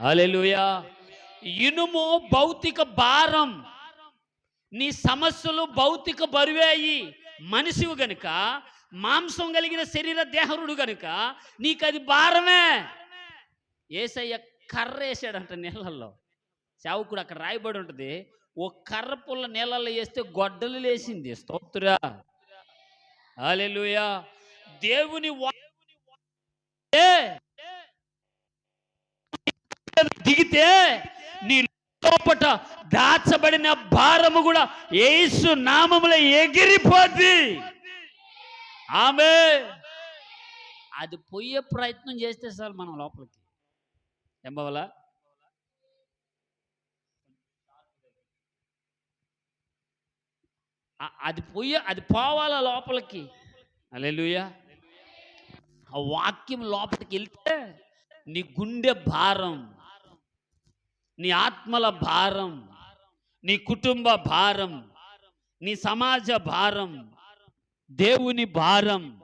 Hallelujah ఇనుము భౌతిక భారం. నీ సమస్యలు భౌతిక బరువేయి మనిషివు గనుక మాంసం కలిగిన శరీర దేహరుడు గనుక నీకు అది భారమే. ఏసయ్య కర్ర వేసాడంట నీళ్ళల్లో. చావుకుడు అక్కడ రాయబడి ఉంటుంది. ఓ కర్ర పుల్ల నీళ్ళల్లో వేస్తే గొడ్డలు లేసింది స్తోత్రురా అలెలుయా దేవుని దిగితే నీ లోపట దాచబడిన భారము కూడా ఏసు నామములో ఎగిరిపోద్ది. ఆమె. అది పోయే ప్రయత్నం చేస్తే సార్ మనం లోపలికి. ఎంబవలా అది పోయే అది పోవాలా లోపలికి. అలెలుయా ఆ వాక్యం లోపలికి వెళ్తే నీ గుండె భారం. నీ ఆత్మల భారం నీ కుటుంబ భారం నీ సమాజ భారం దేవుని భారం